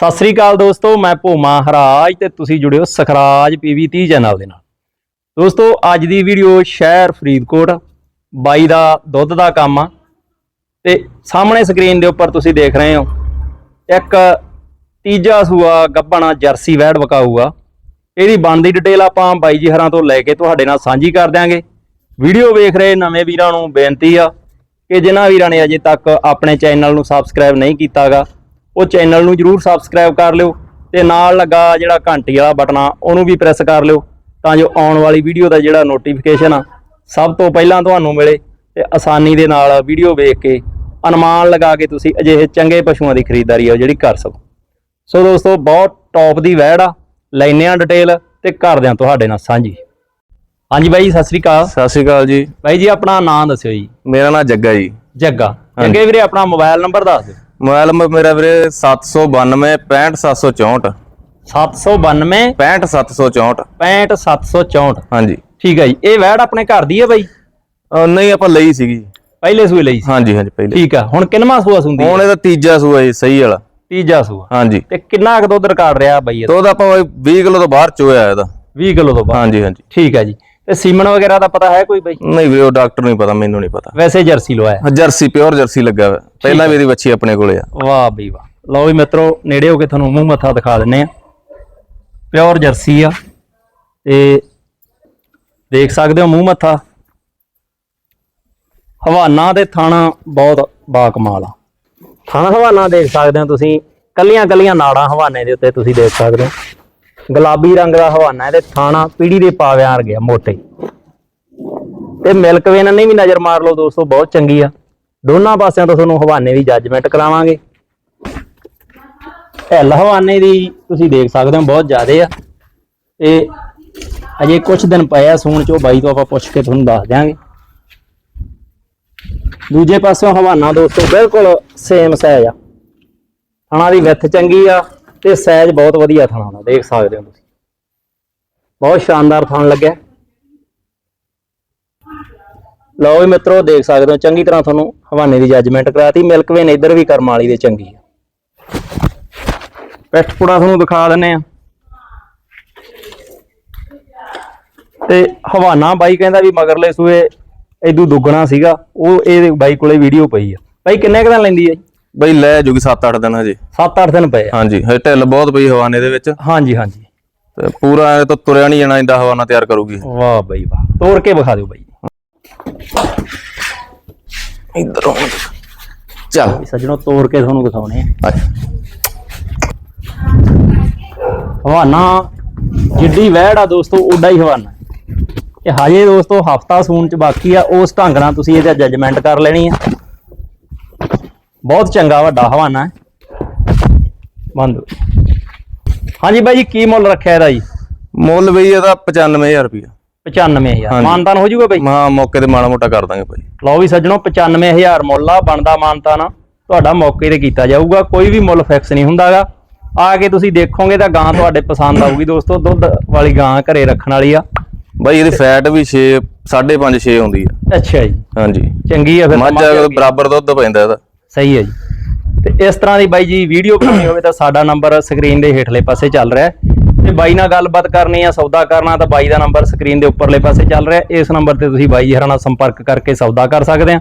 ਸਤਿ ਸ੍ਰੀ ਅਕਾਲ ਦੋਸਤੋ, ਮੈਂ ਭੂਮਾ ਹਰਾਜ ਤੇ ਤੁਸੀਂ ਜੁੜਿਓ ਸਖਰਾਜ ਪੀਵੀ 30 ਚੈਨਲ ਦੇ ਨਾਲ। ਦੋਸਤੋ, ਅੱਜ ਦੀ ਵੀਡੀਓ ਸ਼ਹਿਰ ਫਰੀਦਕੋਟ, ਬਾਈ ਦਾ ਦੁੱਧ ਦਾ ਕੰਮ ਆ ਤੇ ਸਾਹਮਣੇ ਸਕਰੀਨ ਦੇ ਉੱਪਰ ਤੁਸੀਂ ਦੇਖ ਰਹੇ ਹੋ, ਇੱਕ ਤੀਜਾ ਸੂਆ ਗੱਬਣਾ ਜਰਸੀ ਵੈੜ ਵਕਾਊਗਾ। ਇਹਦੀ ਬਣਦੀ ਡਿਟੇਲ ਆਪਾਂ ਬਾਈ ਜੀ ਹਰਾਂ ਤੋਂ ਲੈ ਕੇ ਤੁਹਾਡੇ ਨਾਲ ਸਾਂਝੀ ਕਰ ਦਿਆਂਗੇ। ਵੀਡੀਓ ਵੇਖ ਰਹੇ ਨਵੇਂ ਵੀਰਾਂ ਨੂੰ ਬੇਨਤੀ ਆ ਕਿ ਜਿਨ੍ਹਾਂ ਵੀਰਾਂ ਨੇ ਅਜੇ ਤੱਕ ਆਪਣੇ ਚੈਨਲ ਨੂੰ ਸਬਸਕ੍ਰਾਈਬ ਨਹੀਂ ਕੀਤਾਗਾ ਉਹ ਚੈਨਲ ਨੂੰ ਜਰੂਰ ਸਬਸਕ੍ਰਾਈਬ ਕਰ ਲਿਓ ਤੇ ਨਾਲ ਲੱਗਾ ਜਿਹੜਾ ਘੰਟੀ ਵਾਲਾ ਬਟਨ ਆ ਉਹਨੂੰ ਵੀ ਪ੍ਰੈਸ ਕਰ ਲਿਓ ਤਾਂ ਜੋ ਆਉਣ ਵਾਲੀ ਵੀਡੀਓ ਦਾ ਜਿਹੜਾ ਨੋਟੀਫਿਕੇਸ਼ਨ ਆ ਸਭ ਤੋਂ ਪਹਿਲਾਂ ਤੁਹਾਨੂੰ ਮਿਲੇ ਤੇ ਆਸਾਨੀ ਦੇ ਨਾਲ ਵੀਡੀਓ ਵੇਖ ਕੇ ਅਨੁਮਾਨ ਲਗਾ ਕੇ ਤੁਸੀਂ ਅਜਿਹੇ ਚੰਗੇ ਪਸ਼ੂਆਂ ਦੀ ਖਰੀਦਦਾਰੀ ਆ ਜਿਹੜੀ ਕਰ ਸਕੋ। ਸੋ ਦੋਸਤੋ ਬਹੁਤ ਟੌਪ ਦੀ ਵੈੜ ਆ ਲੈਨੇ ਆ ਡਿਟੇਲ ਤੇ ਕਰਦੇ ਆ ਤੁਹਾਡੇ ਨਾਲ ਸਾਂਝੀ। ਹਾਂਜੀ ਬਾਈ ਸਤਿ ਸ੍ਰੀ ਅਕਾਲ। ਸਤਿ ਸ਼੍ਰੀ ਅਕਾਲ ਜੀ। ਬਾਈ ਜੀ ਆਪਣਾ ਨਾਮ ਦੱਸਿਓ ਜੀ। ਮੇਰਾ ਨਾਮ ਜੱਗਾ ਜੀ। ਜੱਗਾ। ਜੱਗੇ ਵੀਰੇ ਆਪਣਾ ਮੋਬਾਈਲ ਨੰਬਰ ਦੱਸ ਦਿਓ। ਮੋਬਾਈਲ ਨੰਬਰ ਮੇਰਾ ਵੀਰੇ 792 65764 792 65764 65764 ਹਾਂਜੀ। ਠੀਕ ਹੈ ਜੀ। ਇਹ ਵੈੜ ਆਪਣੇ ਘਰ ਦੀ ਹੈ ਬਾਈ? ਅਹ ਨਹੀਂ ਆਪਾਂ ਲਈ ਸੀਗੀ ਪਹਿਲੇ ਸੂਏ ਲਈ ਸੀ? ਹਾਂਜੀ ਹਾਂਜੀ ਪਹਿਲੇ। ਠੀਕ ਆ। ਹੁਣ ਕਿੰਨਵਾਂ ਸੂਆ ਸੁੰਦੀ ਹੁਣ ਇਹਦਾ ਤੀਜਾ ਸੂਆ ਜੀ ਸਹੀ ਵਾਲਾ। ਤੀਜਾ ਸੂਆ। ਹਾਂਜੀ। ਤੇ ਕਿੰਨਾ ਕੁ ਦੁੱਧ ਰਿਕਾਰਡ ਰਿਹਾ ਬਾਈ ਇਹਦਾ? ਦੁੱਧ ਆਪਾਂ 20 ਕਿਲੋ ਤੋਂ ਬਾਹਰ ਚੋਇਆ ਇਹਦਾ। 20 ਕਿਲੋ ਤੋਂ ਬਾਅਦ ਹਾਂਜੀ ਹਾਂਜੀ। ਠੀਕ ਹੈ ਜੀ। ਤੇ ਸੀਮਨ ਵਗੈਰਾ ਦਾ ਪਤਾ ਹੈ ਕੋਈ ਬਾਈ? ਨਹੀਂ ਵੀਰੇ ਉਹ ਡਾਕਟਰ ਨੂੰ ਹੀ ਪਤਾ ਮੈਨੂੰ ਨਹੀਂ ਪਤਾ। ਵੈਸੇ ਜਰਸੀ ਲਵਾਇਆ। ਜਰਸੀ ਪਿਓਰ ਜਰਸੀ ਲੱਗਾ ਹੋਇਆ। ਪਹਿਲਾਂ ਵੀ ਇਹਦੀ ਵੱਛੀ ਆਪਣੇ ਕੋਲੇ ਆ। ਵਾਹ ਬਈ ਵਾਹ। ਲਓ ਵੀ ਮਿੱਤਰੋ ਨੇੜੇ ਹੋ ਕੇ ਤੁਹਾਨੂੰ ਮੂੰਹ ਮੱਥਾ ਦਿਖਾ ਦਿੰਨੇ ਆ। ਪਿਓਰ ਜਰਸੀ ਆ। ਤੇ ਦੇਖ ਸਕਦੇ ਹੋ ਮੂੰਹ ਮੱਥਾ। ਹਵਾਨਾ ਦੇ ਥਾਣਾ ਬਹੁਤ ਬਾਕਮਾਲ ਆ। ਥਾਣਾ ਹਵਾਨਾ ਦੇਖ ਸਕਦੇ ਹੋ ਤੁਸੀਂ। ਕੱਲੀਆਂ ਕੱਲੀਆਂ ਨਾੜਾਂ ਹਵਾਨੇ ਦੇ ਉੱਤੇ ਤੁਸੀਂ ਦੇਖ ਸਕਦੇ ਹੋ। ਗੁਲਾਬੀ ਰੰਗ ਦਾ ਹਵਾਨਾ ਹੈ ਤੇ ਥਾਣਾ ਪੀੜੀ ਦੇ ਪਾਵਿਆਂ ਵਰਗੇ ਆ ਮੋਟੇ। ਤੇ ਮਿਲਕ ਵੇਨ ਨੇ ਵੀ ਨਜ਼ਰ ਮਾਰ ਲਓ ਦੋਸਤੋ, ਬਹੁਤ ਚੰਗੀ ਆ। ਦੋਨਾਂ ਪਾਸਿਆਂ ਤੋਂ ਤੁਹਾਨੂੰ ਹਵਾਨੇ ਦੀ ਜੱਜਮੈਂਟ ਕਰਾਵਾਂਗੇ। ਢਿੱਲ ਹਵਾਨੇ ਦੀ ਤੁਸੀਂ ਦੇਖ ਸਕਦੇ ਹੋ, ਬਹੁਤ ਜ਼ਿਆਦੇ ਆ। ਤੇ ਅਜੇ ਕੁਝ ਦਿਨ ਪਏ ਆ ਸੂਣ ਚੋ ਬਾਈ ਤੋਂ ਆਪਾਂ ਪੁੱਛ ਕੇ ਤੁਹਾਨੂੰ ਦੱਸ ਦਿਆਂਗੇ। ਦੂਜੇ ਪਾਸਿਓਂ ਹਵਾਨਾ ਦੋਸਤੋ, ਬਿਲਕੁਲ ਸੇਮ ਸਾਈਜ਼ ਆ। ਥਣਾ ਦੀ ਵਿੱਥ ਚੰਗੀ ਆ। ਤੇ ਸਾਈਜ਼ ਬਹੁਤ ਵਧੀਆ ਥਾਣਾ ਦਾ ਦੇਖ ਸਕਦੇ ਹੋ ਤੁਸੀਂ। ਬਹੁਤ ਸ਼ਾਨਦਾਰ ਥਾਣ ਲੱਗਿਆ। ਲਓ ਵੀ ਮਿੱਤਰੋ, ਦੇਖ ਸਕਦੇ ਹੋ, ਚੰਗੀ ਤਰ੍ਹਾਂ ਤੁਹਾਨੂੰ ਹਵਾਨੇ ਦੀ ਜੱਜਮੈਂਟ ਕਰਾਤੀ। ਮਿਲਕ ਵੇਨ ਇੱਧਰ ਵੀ ਕਰਮ ਵਾਲੀ ਦੇ ਚੰਗੀ ਆ। ਪਿੱਠ ਪੁੜਾ ਤੁਹਾਨੂੰ ਦਿਖਾ ਦਿੰਨੇ ਆ। ਤੇ ਹਵਾਨਾ ਬਾਈ ਕਹਿੰਦਾ ਵੀ ਮਗਰਲੇ ਸੂਏ ਇਦੂ ਦੁੱਗਣਾ ਸੀਗਾ। ਉਹ ਇਹ ਬਾਈ ਕੋਲੇ ਵੀਡੀਓ ਪਈ ਆ। ਬਾਈ, ਕਿੰਨੇ ਕੁ ਦਿਨ ਲੈਂਦੀ ਹੈ ਬਈ ਲੈ ਜੂਗੀ 7-8 ਦਿਨ ਹਜੇ। 7-8 ਦਿਨ ਪਏ ਆ। ਹਾਂਜੀ ਹਜੇ ਢਿੱਲ ਬਹੁਤ ਪਈ ਹਵਾਨੇ ਦੇ ਵਿੱਚ। ਹਾਂਜੀ ਹਾਂਜੀ। ਤੇ ਪੂਰਾ ਐ ਤਾਂ ਤੁਰਿਆ ਨਹੀਂ ਜਾਣਾ ਇੰਦਾ ਹਵਾਨਾ ਤਿਆਰ ਕਰੂਗੀ। ਵਾਹ ਬਾਈ ਵਾਹ। ਤੋੜ ਕੇ ਵਿਖਾ ਦਿਓ ਬਾਈ। ਇਧਰੋਂ ਚੱਲ। ਸੱਜਣੋ ਤੋੜ ਕੇ ਤੁਹਾਨੂੰ ਦਿਖਾਉਣੇ ਆ। ਆ ਹਵਾਨਾ ਜਿੱਡੀ ਵਹਿੜ ਆ ਦੋਸਤੋ ਓਡਾ ਹੀ ਹਵਾਨਾ। ਇਹ ਹਜੇ ਦੋਸਤੋ ਹਫਤਾ ਸੂਣ ਚ ਬਾਕੀ ਆ ਉਸ ਢੰਗ ਨਾਲ ਤੁਸੀਂ ਇਹਦਾ ਜੱਜਮੈਂਟ ਕਰ ਲੈਣੀ ਆ। ਬਹੁਤ ਚੰਗਾ ਵੱਡਾ ਹਵਾਨਾ ਹੈ। ਬੰਦ ਹਾਂਜੀ ਬਾਈ ਜੀ ਕੀ ਮੁੱਲ ਰੱਖਿਆ ਇਹਦਾ ਜੀ? ਮੁੱਲ ਬਈ ਇਹਦਾ 95000 ਰੁਪਇਆ। 95000 ਹਾਂਜੀ। ਮਾਨਤਾਨ ਹੋ ਜਾਊਗਾ ਬਾਈ? ਮਾ ਮੌਕੇ ਤੇ ਮਾੜਾ ਮੋਟਾ ਕਰ ਦਾਂਗੇ ਭਾਈ ਲਓ ਵੀ ਸੱਜਣੋ 95000 ਮੁੱਲ ਆ ਬਣਦਾ ਮਾਨਤਾਨ ਤੁਹਾਡਾ ਮੌਕੇ ਤੇ ਕੀਤਾ ਜਾਊਗਾ ਕੋਈ ਵੀ ਮੁੱਲ ਫਿਕਸ ਨਹੀਂ ਹੁੰਦਾਗਾ। ਆ ਕੇ ਤੁਸੀਂ ਦੇਖੋਗੇ ਤਾਂ ਗਾਂ ਤੁਹਾਡੇ ਪਸੰਦ ਆਊਗੀ ਦੋਸਤੋ ਦੁੱਧ ਵਾਲੀ ਗਾਂ ਘਰੇ ਰੱਖਣ ਵਾਲੀ ਆ। ਬਾਈ ਇਹਦੀ ਫੈਟ ਵੀ 6 5.5 6 ਹੁੰਦੀ ਆ। ਅੱਛਾ ਜੀ। ਹਾਂਜੀ। ਚੰਗੀ ਆ ਫਿਰ ਮੱਝ। ਬਰਾਬਰ ਦੁੱਧ ਪੈਂਦਾ ਇਹਦਾ। ਸਹੀ ਹੈ ਜੀ। ਤੇ ਇਸ ਤਰ੍ਹਾਂ ਦੀ ਬਾਈ ਜੀ ਵੀਡੀਓ ਬਣਾਉਣੀ ਹੋਵੇ ਤਾਂ ਸਾਡਾ ਨੰਬਰ ਸਕਰੀਨ ਦੇ ਹੇਠਲੇ ਪਾਸੇ ਚੱਲ ਰਿਹਾ ਹੈ। ਤੇ ਬਾਈ ਨਾਲ ਗੱਲਬਾਤ ਕਰਨੀ ਆ, ਸੌਦਾ ਕਰਨਾ ਤਾਂ ਬਾਈ ਦਾ ਨੰਬਰ ਸਕਰੀਨ ਦੇ ਉੱਪਰਲੇ ਪਾਸੇ ਚੱਲ ਰਿਹਾ ਇਸ ਨੰਬਰ ਤੇ ਤੁਸੀਂ ਬਾਈ ਜੀ ਹਰਾਂ ਨਾਲ ਸੰਪਰਕ ਕਰਕੇ ਸੌਦਾ ਕਰ ਸਕਦੇ ਆ।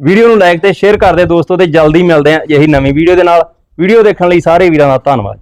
ਵੀਡੀਓ ਨੂੰ ਲਾਈਕ ਤੇ ਸ਼ੇਅਰ ਕਰਦੇ ਦੋਸਤੋ ਤੇ ਜਲਦੀ ਮਿਲਦੇ ਆ ਅਜਿਹੀ ਨਵੀਂ ਵੀਡੀਓ ਦੇ ਨਾਲ। ਵੀਡੀਓ ਦੇਖਣ ਲਈ ਸਾਰੇ ਵੀਰਾਂ ਦਾ ਧੰਨਵਾਦ।